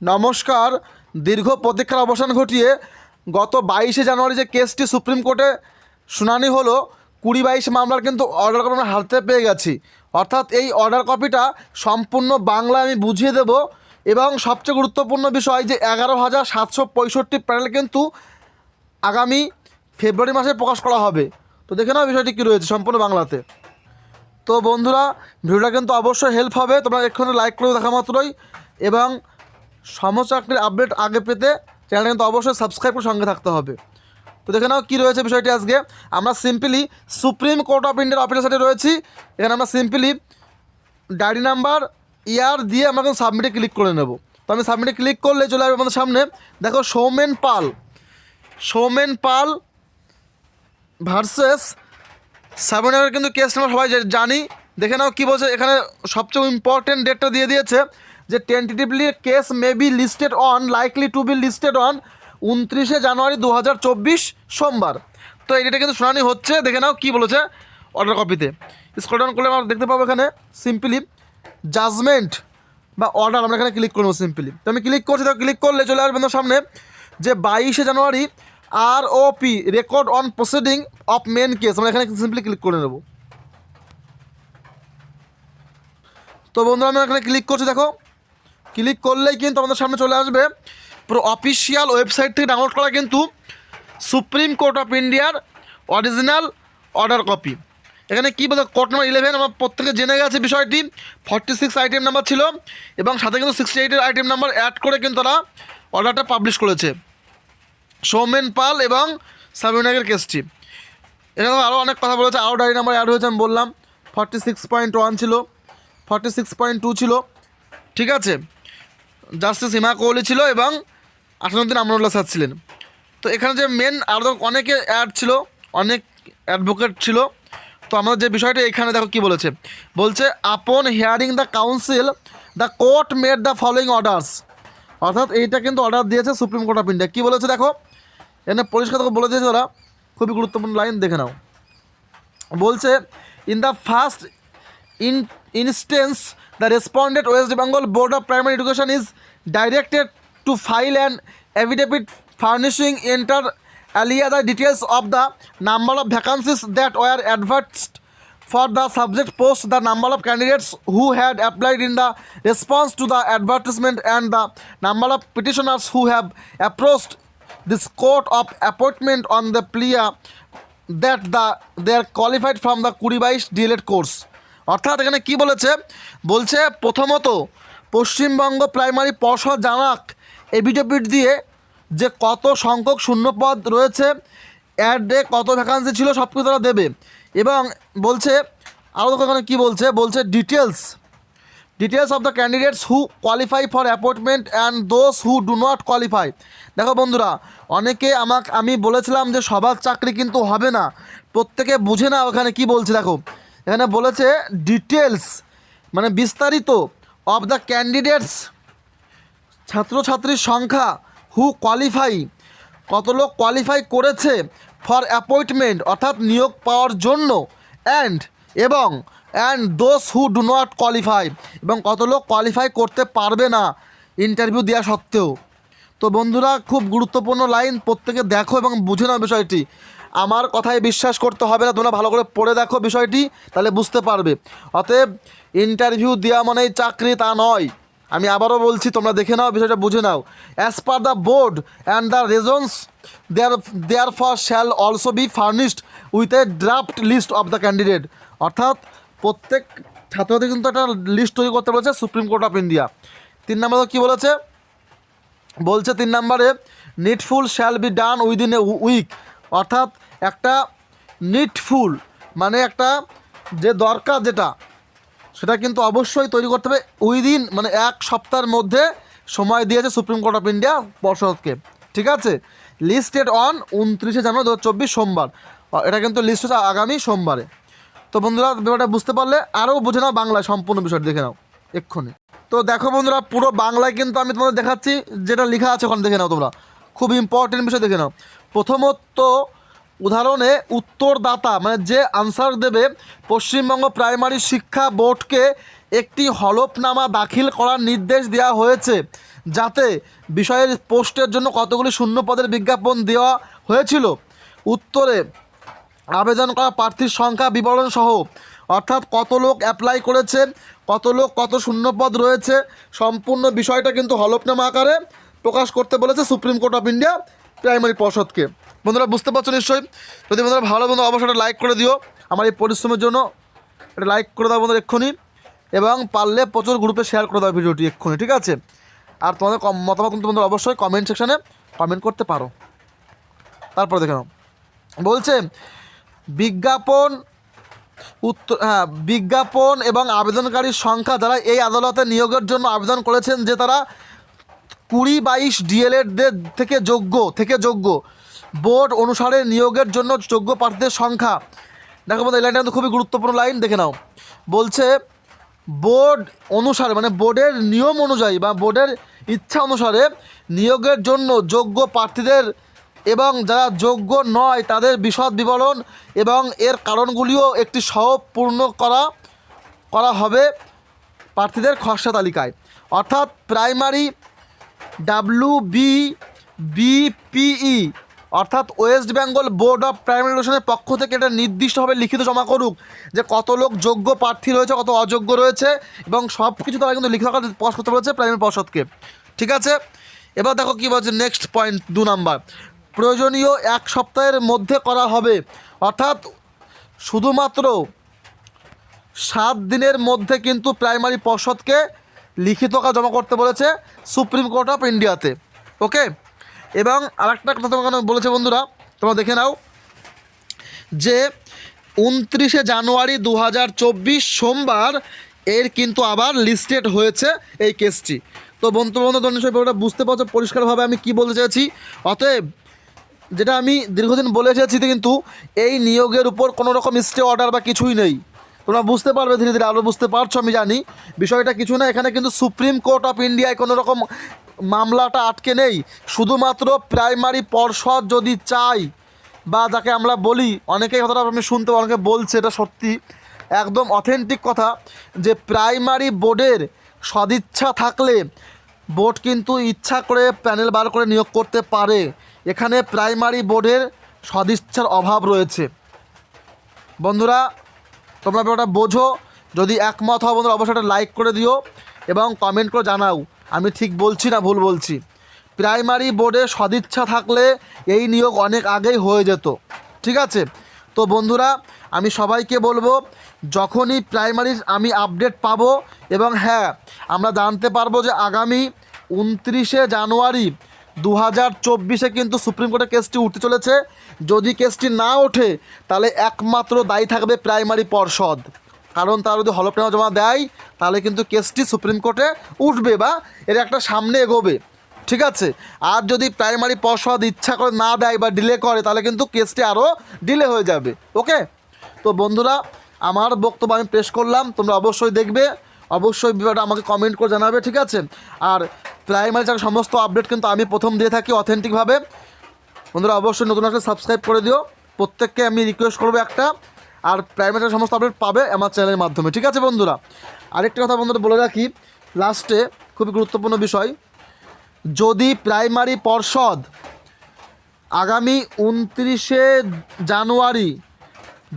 নমস্কার। দীর্ঘ প্রতীক্ষার অবসান ঘটিয়ে গত বাইশে জানুয়ারি যে কেসটি সুপ্রিম কোর্টে শুনানি হলো, কুড়ি বাইশ মামলার কিন্তু অর্ডার কপি আমরা পেয়ে গেছি। অর্থাৎ এই অর্ডার কপিটা সম্পূর্ণ বাংলা আমি বুঝিয়ে দেব এবং সবচেয়ে গুরুত্বপূর্ণ বিষয় যে এগারো হাজার সাতশো পঁয়ষট্টি প্যানেল কিন্তু আগামী ফেব্রুয়ারি মাসে প্রকাশ করা হবে। তো দেখে নাও বিষয়টি কী রয়েছে সম্পূর্ণ বাংলাতে। তো বন্ধুরা, ভিডিওটা কিন্তু অবশ্যই হেল্প হবে। তোমরা এক্ষুনি লাইক করে দেখা মাত্রই এবং সমস্ত চাকরির আপডেট আগে পেতে চ্যানেলটা কিন্তু অবশ্যই সাবস্ক্রাইব করে সঙ্গে থাকতে হবে। তো দেখে নাও কী রয়েছে বিষয়টি আজকে। আমরা সিম্পলি সুপ্রিম কোর্ট অফ ইন্ডিয়ার অফিসের সাথে রয়েছি। এখানে আমরা সিম্পলি ডায়েরি নাম্বার, ইয়ার দিয়ে আমরা কিন্তু সাবমিটে ক্লিক করে নেব। তো আমি সাবমিটে ক্লিক করলে চলে আসবে আমাদের সামনে। দেখো সৌমেন পাল। সৌমেন পাল ভার্সেস সাবনের কিন্তু কেস আমরা সবাই জানি। দেখে নাও কী বলছে। এখানে সবচেয়ে ইম্পর্টেন্ট ডেটটা দিয়ে দিয়েছে। যে tentatively case may be listed on likely to be listed on উনত্রিশে জানুয়ারি দু হাজার চব্বিশ সোমবার। তো এই ডেটে কিন্তু শুনানি হচ্ছে। দেখে নাও কী বলেছে অর্ডার কপিতে স্ক্রল ডাউন করলে আমরা দেখতে পাবো এখানে সিম্পলি জাজমেন্ট বা অর্ডার আমরা এখানে ক্লিক করব সিম্পলি তো আমি ক্লিক করছি, তো ক্লিক করলে চলে আসবে আমার সামনে যে বাইশে জানুয়ারি আর O P record on proceeding of main case আমরা এখানে সিম্পলি ক্লিক করে নেব। তো বন্ধুরা, আমি এখানে ক্লিক করছি, দেখো। ক্লিক করলেই কিন্তু আমাদের সামনে চলে আসবে। পুরো অফিসিয়াল ওয়েবসাইট থেকে ডাউনলোড করা কিন্তু সুপ্রিম কোর্ট অফ ইন্ডিয়ার অরিজিনাল অর্ডার কপি এখানে কী বলতে কোর্ট নাম্বার ইলেভেন আমার প্রত্যেকে জেনে গেছে বিষয়টি। ফর্টি সিক্স আইটেম নাম্বার ছিল এবং সাথে কিন্তু সিক্সটি এইটের আইটেম নাম্বার অ্যাড করে কিন্তু তারা অর্ডারটা পাবলিশ করেছে। সৌমেন পাল এবং সাবিনাগের কেসটি। এখানে আরও অনেক কথা বলেছে আরও ডায়েরি নাম্বার অ্যাড হয়েছে, আমি বললাম। ফর্টি সিক্স পয়েন্ট ওয়ান ছিল ফর্টি সিক্স পয়েন্ট টু ছিল। ঠিক আছে? জাস্টিস হিমা কোহলি ছিল এবং আসানুদ্দিন আমরুল্লাহ স্যার ছিলেন। তো এখানে যে মেন আরও অনেকে অ্যাড ছিল, অনেক অ্যাডভোকেট ছিল। তো আমরা যে বিষয়টা এখানে দেখো কি বলেছে? বলছে upon hearing the counsel the court made the following orders অর্থাৎ এইটা কিন্তু অর্ডার দিয়েছে সুপ্রিম কোর্ট অফ ইন্ডিয়া কী বলেছে দেখো? এখানে পরিষ্কার করে বলে দিয়েছে ওরা। খুবই গুরুত্বপূর্ণ লাইন দেখে নাও। বলছে in the first in instance the respondent West Bengal board of primary education is directed to file an affidavit furnishing inter alia the details of the number of vacancies that were advertised for the subject post the number of candidates who had applied in the response to the advertisement and the number of petitioners who have approached this court of appointment on the plea that the they are qualified from the বাইশ DElEd course অর্থাৎ এখানে কি বলেছে? বলছে, প্রথমত, Paschimbanga primary পর্ষদ জানাক affidavit দিয়ে যে কত সংখ্যক শূন্যপদ রয়েছে অ্যাডে কত ভ্যাকান্সি ছিল সব কিছু তারা দেবে। এবং বলছে আরও এখানে কী বলছে? বলছে details details of the candidates who qualify for appointment and those who do not qualify দেখো বন্ধুরা, অনেকে আমাকে, আমি বলেছিলাম যে সবার চাকরি কিন্তু হবে না। প্রত্যেকে বুঝে না ওখানে কি বলছে, দেখো। এখানে বলেছে ডিটেলস মানে বিস্তারিত অফ দ্য ক্যান্ডিডেটস ছাত্রছাত্রীর সংখ্যা হু কোয়ালিফাই কত লোক কোয়ালিফাই করেছে ফর অ্যাপয়েন্টমেন্ট অর্থাৎ নিয়োগ পাওয়ার জন্য অ্যান্ড এবং and those who do not qualify এবং কত লোক কোয়ালিফাই করতে পারবে না ইন্টারভিউ দেওয়া সত্ত্বেও। তো বন্ধুরা, খুব গুরুত্বপূর্ণ লাইন প্রত্যেকে দেখো এবং বুঝে নাও বিষয়টি। আমার কথায় বিশ্বাস করতে হবে না, তোমরা ভালো করে পড়ে দেখো বিষয়টি, তাহলে বুঝতে পারবে। অতএব ইন্টারভিউ দেওয়া মানেই চাকরি, তা নয়। আমি আবারও বলছি, তোমরা দেখে নাও, বিষয়টা বুঝে নাও। As per the board and the reasons there there for shall also be furnished with a draft list of the candidate অর্থাৎ, প্রত্যেক ছাত্রদের কিন্তু একটা লিস্ট তৈরি করতে বলেছে সুপ্রিম কোর্ট অফ ইন্ডিয়া তিন নম্বর কী বলেছে? বলছে তিন নম্বরে needful shall be done within a week অর্থাৎ একটা নিটফুল মানে একটা যে দরকার যেটা, সেটা কিন্তু অবশ্যই তৈরি করতে হবে উইদিন মানে এক সপ্তাহের মধ্যে সময় দিয়েছে সুপ্রিম কোর্ট অফ ইন্ডিয়া পর্ষদকে। ঠিক আছে? লিস্টেড অন উনত্রিশে জানুয়ারি দু চব্বিশ সোমবার। এটা কিন্তু লিস্ট হচ্ছে আগামী সোমবারে। তো বন্ধুরা, ব্যাপারটা বুঝতে পারলে আরও বুঝে নাও বাংলায় সম্পূর্ণ বিষয়টা দেখে নাও, এক্ষুনি। তো দেখো বন্ধুরা, পুরো বাংলায় কিন্তু আমি তোমাদের দেখাচ্ছি, যেটা লেখা আছে ওখানে দেখে নাও তোমরা। খুব ইম্পর্টেন্ট বিষয় দেখে নাও। প্রথমত উদাহরণে উত্তরদাতা মানে যে আনসার দেবে, পশ্চিমবঙ্গ প্রাইমারি শিক্ষা বোর্ডকে একটি হলফনামা দাখিল করার নির্দেশ দেওয়া হয়েছে। যাতে বিষয়ের পোস্টের জন্য কতগুলি শূন্য পদের বিজ্ঞাপন দেওয়া হয়েছিল। উত্তরে, আবেদন করা প্রার্থীর সংখ্যা বিবরণ সহ, অর্থাৎ কত লোক অ্যাপ্লাই করেছে, কত লোক কত শূন্যপদ রয়েছে, সম্পূর্ণ বিষয়টা কিন্তু হলফনামা আকারে প্রকাশ করতে বলেছে supreme court of India primary পর্ষদকে। বন্ধুরা, বুঝতে পারছ নিশ্চয়ই? যদি বন্ধুরা ভালো বন্ধু, অবশ্যই লাইক করে দিও। আমার এই পরিশ্রমের জন্য এটা লাইক করে দাও বন্ধুরা এক্ষুনি। এবং পারলে প্রচুর গ্রুপে শেয়ার করে দাও ভিডিওটি এক্ষুনি, ঠিক আছে? আর তোমাদের কম- মতামত কিন্তু বন্ধুরা অবশ্যই কমেন্ট সেকশানে কমেন্ট করতে পারো। তারপর দেখে নাও। বলছে, বিজ্ঞাপন উত্তর হ্যাঁ বিজ্ঞাপন এবং আবেদনকারীর সংখ্যা যারা এই আদালতে নিয়োগের জন্য আবেদন করেছেন যে তারা কুড়ি বাইশ ডিএলএডদের থেকে যোগ্য থেকে যোগ্য। বোর্ড অনুসারে নিয়োগের জন্য যোগ্য প্রার্থীদের সংখ্যা। দেখো বন্ধু এই লাইনটা কিন্তু খুবই গুরুত্বপূর্ণ লাইন, দেখে নাও। বলছে, বোর্ড অনুসারে মানে বোর্ডের নিয়ম অনুযায়ী বা বোর্ডের ইচ্ছা অনুসারে নিয়োগের জন্য যোগ্য প্রার্থীদের এবং যারা যোগ্য নয় তাদের বিশদ বিবরণ এবং এর কারণগুলিও একটি সহ পূর্ণ করা করা হবে প্রার্থীদের খসড়া তালিকায়। অর্থাৎ প্রাইমারি ডাব্লু বি বিপিই অর্থাৎ West Bengal board of primary এডুকেশনের পক্ষ থেকে এটা নির্দিষ্টভাবে লিখিত জমা করুক যে কত লোক যোগ্য প্রার্থী রয়েছে, কত অযোগ্য রয়েছে এবং সব কিছু তারা কিন্তু লিখিত প্রকাশ করতে বলেছে প্রাইমারি পর্ষদকে। ঠিক আছে? এবার দেখো কী বলছে নেক্সট পয়েন্ট দু নাম্বার। প্রয়োজনীয় এক সপ্তাহের মধ্যে করা হবে। অর্থাৎ শুধুমাত্র সাত দিনের মধ্যে কিন্তু প্রাইমারি পর্ষদকে লিখিত কাজ জমা করতে বলেছে সুপ্রিম কোর্ট অফ ইন্ডিয়াতে। ওকে? এবং আরেকটা কথা তোমাকে বলেছে বন্ধুরা, তোমরা দেখে নাও যে উনত্রিশে জানুয়ারি দু হাজার চব্বিশ সোমবার এর কিন্তু আবার লিস্টেড হয়েছে এই কেসটি তো বন্ধু বন্ধু নিশ্চয়ই ব্যাপারটা বুঝতে পারছ, পরিষ্কারভাবে আমি কি বলতে চাইছি অতএব যেটা আমি দীর্ঘদিন বলে এসেছি, কিন্তু এই নিয়োগের উপর কোনো রকম স্টে অর্ডার বা কিছুই নেই। তোমরা বুঝতে পারবে ধীরে ধীরে আরও বুঝতে পারছ, আমি জানি। বিষয়টা কিছু না, এখানে কিন্তু সুপ্রিম কোর্ট অফ ইন্ডিয়ায় কোনো রকম মামলাটা আটকে নেই। শুধুমাত্র প্রাইমারি পর্ষদ যদি চাই বা যাকে আমরা বলি, অনেকেই কথাটা আমি শুনতে অনেকে বলছে, এটা সত্যি একদম অথেন্টিক কথা, যে প্রাইমারি বোর্ডের সদিচ্ছা থাকলে বোর্ড কিন্তু ইচ্ছা করে প্যানেল বার করে নিয়োগ করতে পারে। এখানে প্রাইমারি বোর্ডের সদিচ্ছার অভাব রয়েছে। বন্ধুরা তোমরা ব্যাপারটা বোঝো, যদি একমত হও বন্ধুরা, অবশ্যই একটা লাইক করে দিও এবং কমেন্ট করে জানাও। আমি ঠিক বলছি না ভুল বলছি? প্রাইমারি বোর্ডে সদিচ্ছা থাকলে এই নিয়োগ অনেক আগেই হয়ে যেত। ঠিক আছে? তো বন্ধুরা, আমি সবাইকে বলব, যখনই প্রাইমারির আমি আপডেট পাবো এবং হ্যাঁ আমরা জানতে পারব যে আগামী উনত্রিশে জানুয়ারি দু হাজার চব্বিশে কিন্তু সুপ্রিম কোর্টে কেসটি উঠতে চলেছে। যদি কেসটি না ওঠে, তাহলে একমাত্র দায়ী থাকবে প্রাইমারি পর্ষদ। কারণ তারা যদি হলফনামা জমা দেয়, তাহলে কিন্তু কেসটি সুপ্রিম কোর্টে উঠবে বা এর একটা সামনে এগোবে। ঠিক আছে? আর যদি প্রাইমারি পর্ষদ ইচ্ছা করে না দেয় বা ডিলে করে, তাহলে কিন্তু কেসটি আরও ডিলে হয়ে যাবে। ওকে? তো বন্ধুরা, আমার বক্তব্য আমি পেশ করলাম। তোমরা অবশ্যই দেখবে। অবশ্যই বিষয়টা আমাকে কমেন্ট করে জানাবে, ঠিক আছে? আর প্রাইমারি চাকরির সমস্ত আপডেট কিন্তু আমি প্রথম দিয়ে থাকি অথেন্টিকভাবে বন্ধুরা, অবশ্যই নতুন একটা সাবস্ক্রাইব করে দিও। প্রত্যেককে আমি রিকোয়েস্ট করব একটা। আর প্রাইমারি সমস্ত আপডেট পাবে আমার চ্যানেলের মাধ্যমে। ঠিক আছে, বন্ধুরা? আরেকটা কথা বন্ধুরা, বলে রাখি লাস্টে খুবই গুরুত্বপূর্ণ বিষয়, যদি প্রাইমারি পর্ষদ আগামী উনত্রিশে জানুয়ারি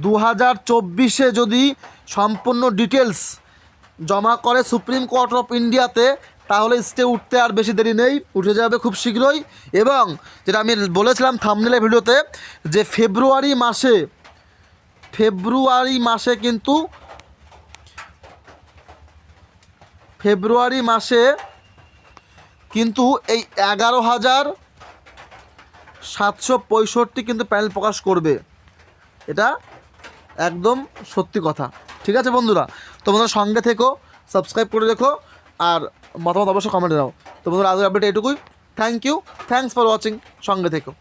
দু হাজার চব্বিশে যদি সম্পূর্ণ ডিটেলস জমা করে সুপ্রিম কোর্ট অফ ইন্ডিয়াতে তাহলে স্টে উঠতে আর বেশি দেরি নেই, উঠে যাবে খুব শীঘ্রই। এবং যেটা আমি বলেছিলাম থামনেলের ভিডিওতে, যে ফেব্রুয়ারি মাসে ফেব্রুয়ারি মাসে কিন্তু ফেব্রুয়ারি মাসে কিন্তু এই এগারো হাজার সাতশো পঁয়ষট্টি কিন্তু প্যানেল প্রকাশ করবে। এটা একদম সত্যি কথা। ঠিক আছে বন্ধুরা? তোমরা সঙ্গে থেকো সাবস্ক্রাইব করে রেখো, আর মতামত অবশ্যই কমেন্টে দাও তো বন্ধুরা, আজকের আপডেট এটুকুই। Thank you thanks for watching সঙ্গে থেকো।